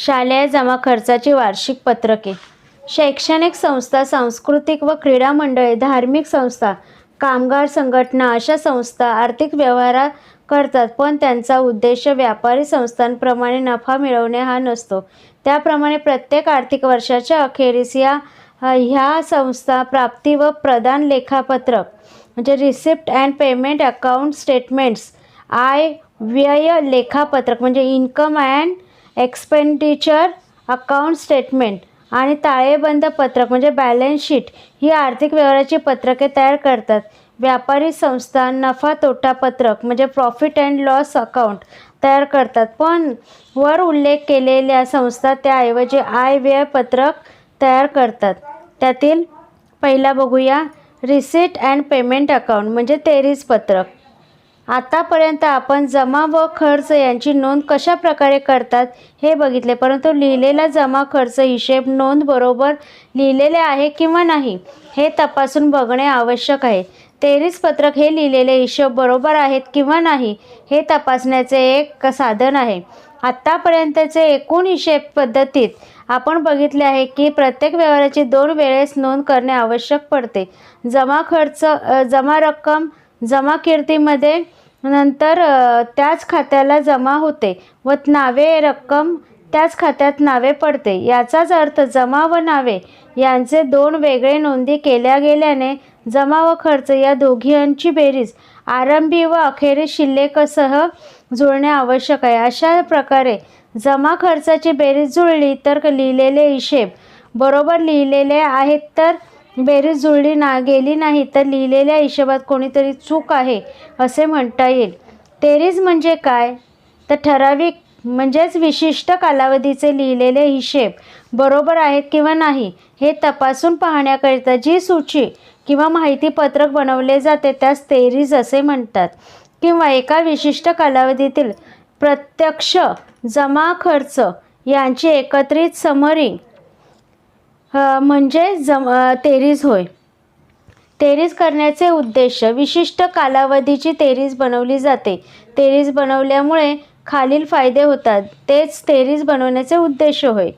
शालेय जमा खर्चाची वार्षिक पत्रके. शैक्षणिक संस्था सांस्कृतिक व क्रीडा मंडळे धार्मिक संस्था कामगार संघटना अशा संस्था आर्थिक व्यवहार करतात पण त्यांचा उद्देश व्यापारी संस्थांप्रमाणे नफा मिळवणे हा नसतो. त्याप्रमाणे प्रत्येक आर्थिक वर्षाच्या अखेरीस या ह्या संस्था प्राप्ती व प्रदान लेखापत्रक म्हणजे receipt and payment account statements I व्यय लेखापत्रक म्हणजे income and expenditure account statement आणि ताळेबंद पत्रक म्हणजे बॅलन्स शीट ही आर्थिक व्यवहाराची पत्रके तयार करतात. व्यापारी संस्था नफा तोटा पत्रक म्हणजे प्रॉफिट अँड लॉस अकाउंट तयार करतात. पण वर उल्लेख केलेल्या संस्था त्याऐवजी आय व्यय पत्रक तयार करतात. त्यातील पहिला बघूया रिसिट अँड पेमेंट अकाउंट म्हणजे तेरीस पत्रक. आतापर्यंत आपण जमा व खर्च यांची नोंद कशा प्रकारे करतात हे बघितले परंतु लिहिलेला जमा खर्च हिशेब नोंद बरोबर लिहिलेले आहे किंवा नाही हे तपासून बघणे आवश्यक आहे. तेरीस पत्रक हे लिहिलेले हिशोब बरोबर आहेत किंवा नाही हे तपासण्याचे एक साधन आहे. आत्तापर्यंतचे एकूण हिशेब पद्धतीत आपण बघितले आहे की प्रत्येक व्यवहाराची दोन वेळेस नोंद करणे आवश्यक पडते. जमा खर्च जमा रक्कम जमा कीर्तीमध्ये नंतर त्याच खात्याला जमा होते व नावे रक्कम त्याच खात्यात नावे पडते. याचाच अर्थ जमा व नावे यांचे दोन वेगळे नोंदी केल्या गेल्याने जमा व खर्च या दोघींची बेरीज आरंभी व अखेरीस शिल्लकसह जुळणे आवश्यक आहे. अशा प्रकारे जमा खर्चाची बेरीज जुळली तर लिहिलेले हिशेब बरोबर लिहिलेले आहेत तर बेरीज जुळली ना गेली नाही तर लिहिलेल्या हिशोबात कोणीतरी चूक आहे असे म्हणता येईल. तेरीज म्हणजे काय? तर ठराविक म्हणजेच विशिष्ट कालावधीचे लिहिलेले हिशेब बरोबर आहेत किंवा नाही हे तपासून पाहण्याकरिता जी सूची किंवा माहितीपत्रक बनवले जाते त्यास तेरीज असे म्हणतात. किंवा एका विशिष्ट कालावधीतील प्रत्यक्ष जमा खर्च यांची एकत्रित समरी म्हणजे जम तेरीज होय. तेरीज करण्याचे उद्देश विशिष्ट कालावधीची तेरीज बनवली जाते. तेरीज बनवल्यामुळे खालील फायदे होतात. तेच तेरीज बनवण्याचे उद्देश होय.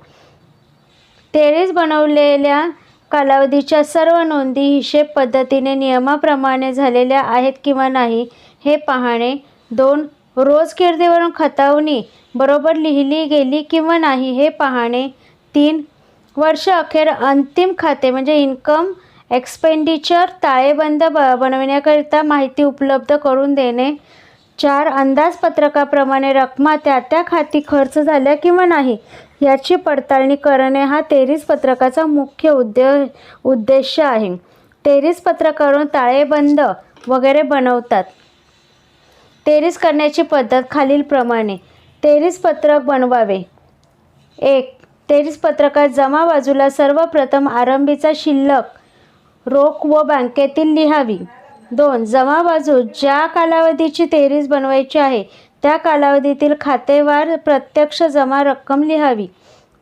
तेरीज बनवलेल्या कालावधीच्या सर्व नोंदी हिशेब पद्धतीने नियमाप्रमाणे झालेल्या आहेत किंवा नाही हे पाहणे. दोन रोज कीर्तीवरून खतावणी बरोबर लिहिली गेली किंवा नाही हे पाहणे. तीन वर्ष अखेर अंतिम खाते म्हणजे इन्कम एक्सपेंडिचर ताळेबंद ब बनविण्याकरिता माहिती उपलब्ध करून देणे. चार अंदाजपत्रकाप्रमाणे रकमा त्या त्या खाती खर्च झाल्या किंवा नाही याची पडताळणी करणे हा तेरीस पत्रकाचा मुख्य उद्दे उद्देश आहे. तेरीस पत्रकावरून ताळेबंद वगैरे बनवतात. तेरीस करण्याची पद्धत खालीलप्रमाणे. तेरीस पत्रक बनवावे. एक तेवीस पत्रकात जमा बाजूला सर्वप्रथम आरंभीचा शिल्लक रोख व बँकेतील लिहावी. दोन जमा बाजू ज्या कालावधीची तेरीस बनवायची आहे त्या कालावधीतील खातेवार प्रत्यक्ष जमा रक्कम लिहावी.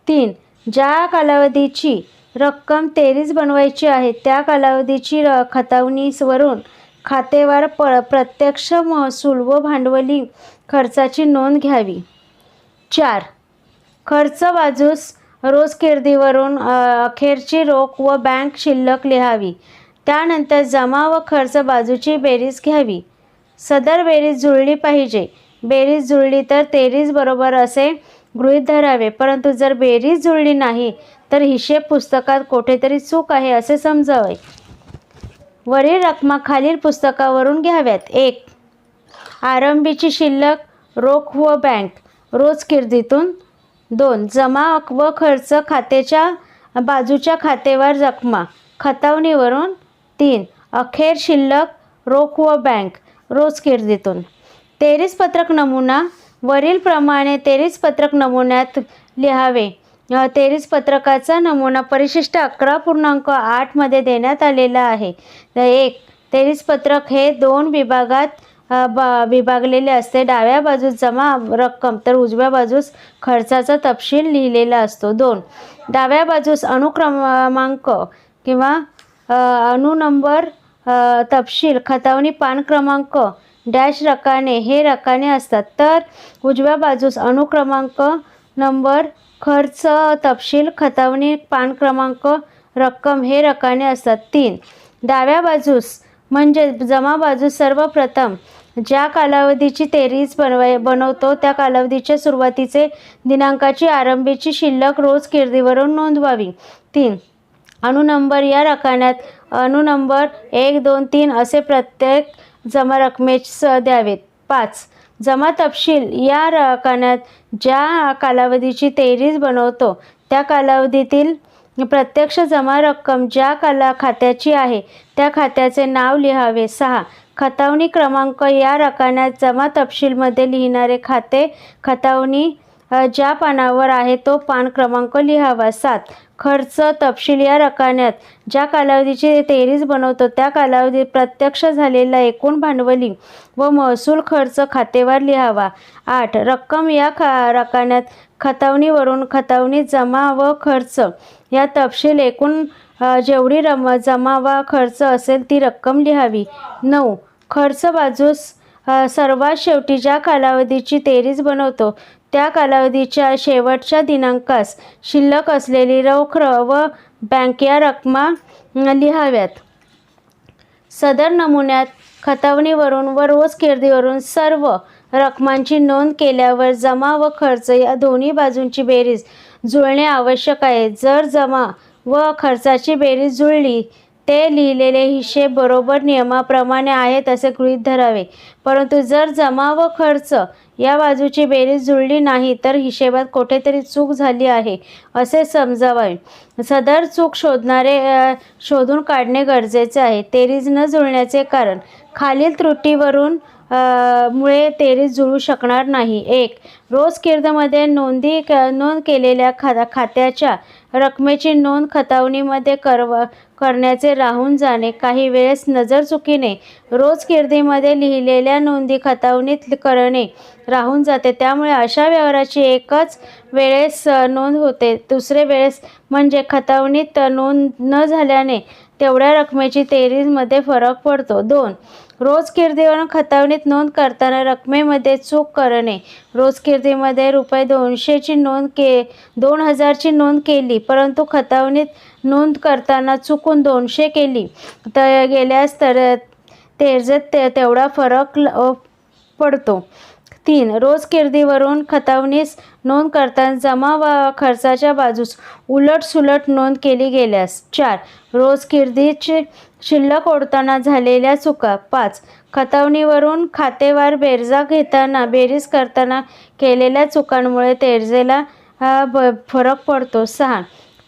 तीन ज्या कालावधीची रक्कम तेरीस बनवायची आहे त्या कालावधीची र खतावणीवरून खातेवार प प्रत्यक्ष महसूल व भांडवली खर्चाची नोंद घ्यावी. चार खर्च बाजूस रोजकिर्दीवरून अखेरची रोख व बँक शिल्लक लिहावी. त्यानंतर जमा व खर्च बाजूची बेरीज घ्यावी. सदर बेरीज जुळली पाहिजे. बेरीज जुळली तर तेरीज बरोबर असे गृहीत धरावे. परंतु जर बेरीज जुळली नाही तर हिशेब पुस्तकात कुठेतरी चूक आहे असे समजावे. वरील रकमा खालील पुस्तकावरून घ्याव्यात. एक आरंभीची शिल्लक रोख व बँक. रोज किर्दीतून दोन. जमा व खर्च खात्याच्या बाजूच्या खातेवर जखमा. खतावणीवरून तीन. अखेर शिल्लक रोख व बँक. रोज किर्दीतून तेरीस पत्रक नमुना. वरीलप्रमाणे तेरीस पत्रक नमुन्यात लिहावे. तेरीस पत्रकाचा नमुना परिशिष्ट अकरा पूर्णांक आठमध्ये देण्यात आलेला आहे. एक. तेरीस पत्रक हे दोन विभागात ब विभागलेले असते. डाव्या बाजूस जमा रक्कम तर उजव्या बाजूस खर्चाचा तपशील लिहिलेला असतो. दोन. डाव्या बाजूस अनुक्रमांक किंवा अ, अणु नंबर तपशील खतावणी पान क्रमांक डॅश रकाने हे रकाने असतात. तर उजव्या बाजूस अनुक्रमांक नंबर खर्च तपशील खतावणी पान क्रमांक रक्कम हे रकाने असतात. तीन. डाव्या बाजूस म्हणजे जमा बाजूस सर्वप्रथम ज्या कालावधीची तेरीज बनवाय बनवतो त्या कालावधीच्या सुरुवातीचे दिनांकाची आरंभीची शिल्लक रोज किर्दीवरून नोंदवावी. तीन अणु नंबर या रकान्यात अणु नंबर एक दोन तीन असे प्रत्येक जमा रकमेस द्यावेत. पाच जमा तपशील या रकान्यात ज्या कालावधीची तेरीज बनवतो त्या कालावधीतील प्रत्यक्ष जमा रक्कम ज्या काला खात्याची आहे त्या खात्याचे नाव लिहावे. सहा खतावणी क्रमांक या रकान्यात जमा तपशीलमध्ये लिहिणारे खाते खतावणी ज्या पानावर आहे तो पान क्रमांक लिहावा. सात. खर्च तपशील या रकान्यात. ज्या कालावधीची तेरीज बनवतो त्या कालावधीत प्रत्यक्ष झालेला एकूण भांडवली व महसूल खर्च खातेवार लिहावा. आठ. रक्कम या खा रकान्यात खतावणीवरून खतावणी जमा व खर्च. या तपशील एकूण जेवढी रम जमा व खर्च असेल ती रक्कम लिहावी. नऊ. खर्च बाजूस सर्वात शेवटी ज्या कालावधीची तेरीज बनवतो त्या कालावधीच्या शेवटच्या दिनांकास शिल्लक असलेली रोख र- व बँक या रकमा लिहाव्यात. सदर नमुन्यात खतावणीवरून व रोज किर्दीवरून सर्व रकमांची नोंद केल्यावर जमा व खर्च या दोन्ही बाजूंची बेरीज जुळणे आवश्यक आहे. जर जमा व खर्चाची बेरीज जुळली ते लिहिलेले हिशेब बरोबर नियमाप्रमाणे आहेत असे गृहीत धरावे. परंतु जर जमा व खर्च या बाजूची बेरीज जुळली नाही तर हिशेबात कुठेतरी चूक झाली आहे असे समजावे सदर चूक शोधणारे शोधून काढणे गरजेचे आहे. तेरीज न जुळण्याचे कारण. खालील त्रुटीवरून मुळे तेरी जुळू शकणार नाही. एक रोज किर्दमध्ये नोंदी क नोंद केलेल्या खा खात्याच्या रकमेची नोंद खतावणीमध्ये करव करण्याचे राहून जाणे. काही वेळेस नजर चुकीने रोज किर्दीमध्ये लिहिलेल्या नोंदी खतावणीत करणे राहून जाते. त्यामुळे अशा व्यवहाराची एकच वेळेस नोंद होते. दुसरे वेळेस म्हणजे खतावणीत नोंद न झाल्याने तेवढ्या रकमेची तेरीजमध्ये फरक पडतो. दोन रोज किर्दीवरून खतावणीत नोंद करताना रकमेमध्ये चूक करणे. रोज किर्दीमध्ये रुपये दोनशेची नोंद के दोन हजारची नोंद केली परंतु खतावणीत नोंद करताना चुकून दोनशे केली. तर गेल्यास तर तेरजेत ते तेवढा फरक पडतो. तीन रोज किर्दीवरून खतावणीस नोंद करताना जमा व खर्चाच्या बाजूस उलटसुलट नोंद केली गेल्यास. चार रोज किर्दीची शिल्लक ओढताना झालेल्या चुका. पाच खतावणीवरून खातेवार बेरजा घेताना बेरीज करताना केलेल्या चुकांमुळे तेरजेला ब फरक पडतो. सहा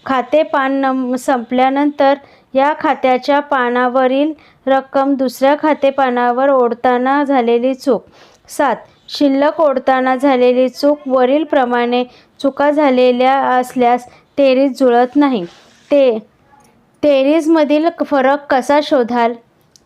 खाते पान नम संपल्यानंतर या खात्याच्या पानावरील रक्कम दुसऱ्या खाते पानावर ओढताना झालेली चूक. सात शिल्लक ओढताना झालेली चूक वरीलप्रमाणे चुका झालेल्या असल्यास तेरीज जुळत नाही. ते तेरीजमधील फरक कसा शोधाल?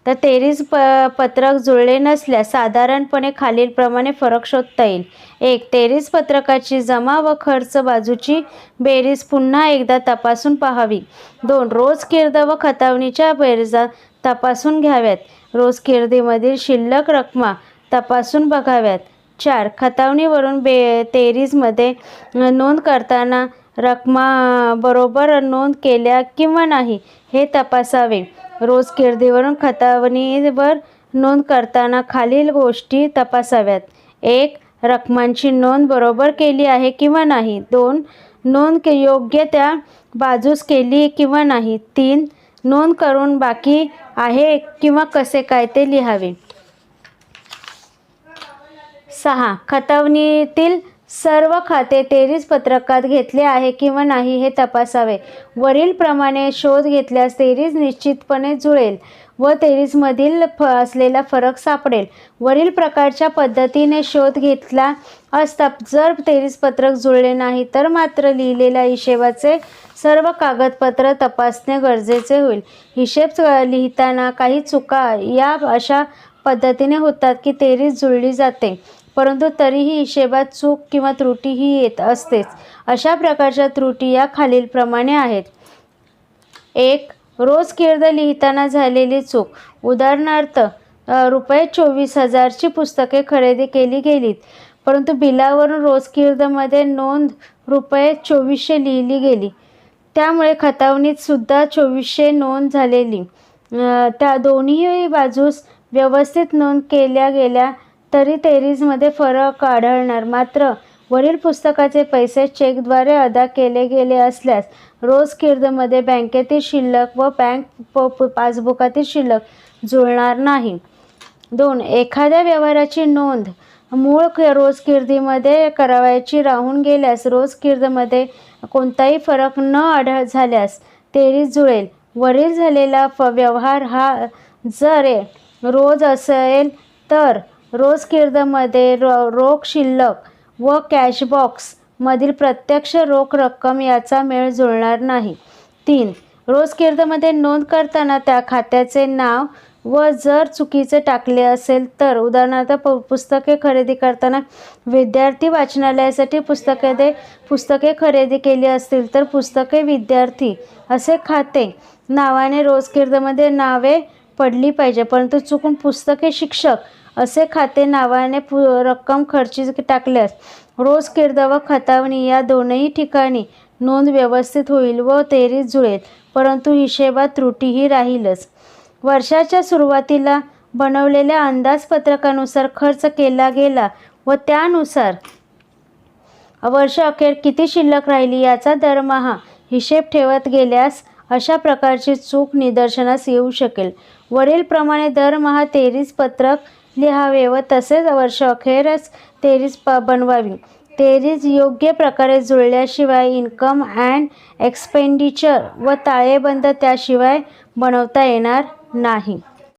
तर तेरीज प पत्रक जुळले नसल्यास साधारणपणे खालीलप्रमाणे फरक शोधता येईल. एक तेरीज पत्रकाची जमा व खर्च बाजूची बेरीज पुन्हा एकदा तपासून पाहावी. दोन रोज किर्द व खतावणीच्या बेरजा तपासून घ्याव्यात. रोज किर्दीमधील शिल्लक रकमा तपासून बघाव्यात. चार खतावणीवरून बे तेरीजमध्ये नोंद करताना रकमा बरोबर नोंद केल्या किंवा नाही हे तपासावे. रोज किर्दीवरून खतावणीवर नोंद करताना खालील गोष्टी तपासाव्यात. एक रकमांची नोंद बरोबर केली आहे किंवा नाही. दोन नोंद के योग्य त्या बाजूस केली किंवा नाही. तीन नोंद करून बाकी आहे किंवा कसे काय ते लिहावे. सहा. खतवणीतील सर्व खाते तेरीस पत्रकात घेतले आहे किंवा नाही हे तपासावे. वरीलप्रमाणे शोध घेतल्यास तेरीज निश्चितपणे जुळेल व तेरीजमधील फ असलेला फरक सापडेल. वरील प्रकारच्या पद्धतीने शोध घेतला असता जर तेरीस पत्रक जुळले नाही तर मात्र लिहिलेल्या हिशेबाचे सर्व कागदपत्र तपासणे गरजेचे होईल. हिशेब लिहिताना काही चुका या अशा पद्धतीने होतात की तेरीस जुळली जाते. परंतु तरीही हिशेबात चूक किंवा त्रुटी ही येत असतेच. अशा प्रकारच्या त्रुटी या खालीलप्रमाणे आहेत. एक रोज कीर्द लिहिताना झालेली चूक. उदाहरणार्थ रुपये चोवीस हजारची पुस्तके खरेदी केली गेलीत परंतु बिलावरून रोज किर्दमध्ये नोंद रुपये चोवीसशे लिहिली गेली. त्यामुळे खतावणीतसुद्धा चोवीसशे नोंद झालेली. त्या दोन्ही बाजूस व्यवस्थित नोंद केल्या गेल्या तरी तेरीजमध्ये फरक आढळणार. मात्र वरील पुस्तकाचे पैसे चेकद्वारे अदा केले गेले असल्यास रोज किर्दमध्ये बँकेतील शिल्लक व बँक पासबुकातील शिल्लक जुळणार नाही. दोन एखाद्या व्यवहाराची नोंद मूळ रोज किर्दीमध्ये करावयाची राहून गेल्यास रोज किर्दमध्ये कोणताही फरक न आढळ झाल्यास तेरीज जुळेल. वरील झालेला फ व्यवहार हा जर रोज असेल तर रोज किर्दमध्ये रो रोख शिल्लक व कॅशबॉक्समधील प्रत्यक्ष रोख रक्कम याचा मेळ जुळणार नाही. तीन रोज किर्दमध्ये नोंद करताना त्या खात्याचे नाव व जर चुकीचे टाकले असेल तर उदाहरणार्थ प पुस्तके खरेदी करताना विद्यार्थी वाचनालयासाठी पुस्तके दे पुस्तके खरेदी केली असतील तर पुस्तके विद्यार्थी असे खाते नावाने रोज किर्दमध्ये नावे पडली पाहिजे. परंतु चुकून पुस्तके शिक्षक असे खाते नावाने पु रक्कम खर्ची टाकल्यास रोज किरदा व खतावणी या दोनही ठिकाणी नोंद व्यवस्थित होईल व तेरीस जुळेल. परंतु हिशेबात त्रुटीही राहीलच. वर्षाच्या सुरुवातीला बनवलेल्या अंदाजपत्रकानुसार खर्च केला गेला व त्यानुसार वर्ष अखेर किती शिल्लक राहिली याचा दरमहा हिशेब ठेवत गेल्यास अशा प्रकारची चूक निदर्शनास येऊ शकेल. वरीलप्रमाणे दरमहा तेरीस पत्रक लिहावे व तसेच वर्ष अखेरच तेरीस प बनवावी. तेरीस योग्य प्रकारे जुळल्याशिवाय इन्कम अँड एक्सपेंडिचर व ताळेबंद त्याशिवाय बनवता येणार नाही.